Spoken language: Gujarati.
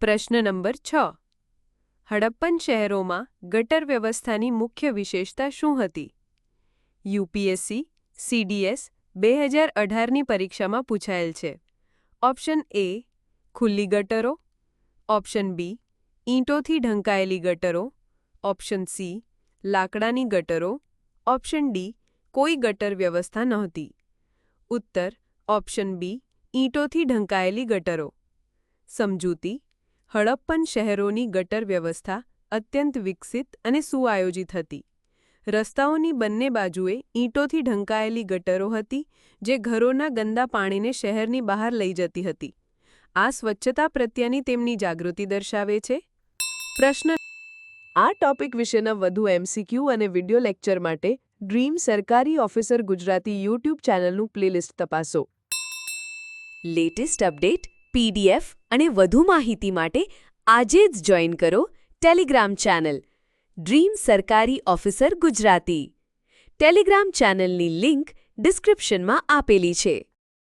પ્રશ્ન નંબર છ. હડપ્પન શહેરોમાં ગટર વ્યવસ્થાની મુખ્ય વિશેષતા શું હતી? યુપીએસસી, સીડીએસ બે હજાર અઢારની પરીક્ષામાં પૂછાયેલ છે. ઓપ્શન એ, ખુલ્લી ગટરો. ઓપ્શન બી, ઈંટોથી ઢંકાયેલી ગટરો. ઓપ્શન સી, લાકડાની ગટરો. ઓપ્શન ડી, કોઈ ગટર વ્યવસ્થા નહોતી. ઉત્તર, ઓપ્શન બી, ઈંટોથી ઢંકાયેલી ગટરો. સમજૂતી હડપ્પન શહેરોની ગટર વ્યવસ્થા અત્યંત વિકસિત અને સુઆયોજિત હતી. રસ્તાઓની બંને બાજુએ ઈંટોથી ઢંકાયેલી ગટરો હતી, જે ઘરોના ગંદા પાણીને શહેરની બહાર લઈ જતી હતી. આ સ્વચ્છતા પ્રત્યેની તેમની જાગૃતિ દર્શાવે છે. પ્રશ્ન આ ટોપિક વિશેના વધુ એમસીક્યુ અને વિડિયો લેક્ચર માટે ડ્રીમ સરકારી ઓફિસર ગુજરાતી યુટ્યુબ ચેનલનું પ્લેલિસ્ટ તપાસો. લેટેસ્ટ અપડેટ, પીડીએફ અને વધુ માહિતી માટે આજે જ જોઈન કરો ટેલિગ્રામ ચેનલ ડ્રીમ સરકારી ઓફિસર ગુજરાતી. ટેલિગ્રામ ચેનલની લિંક ડિસ્ક્રિપ્શનમાં આપેલી છે.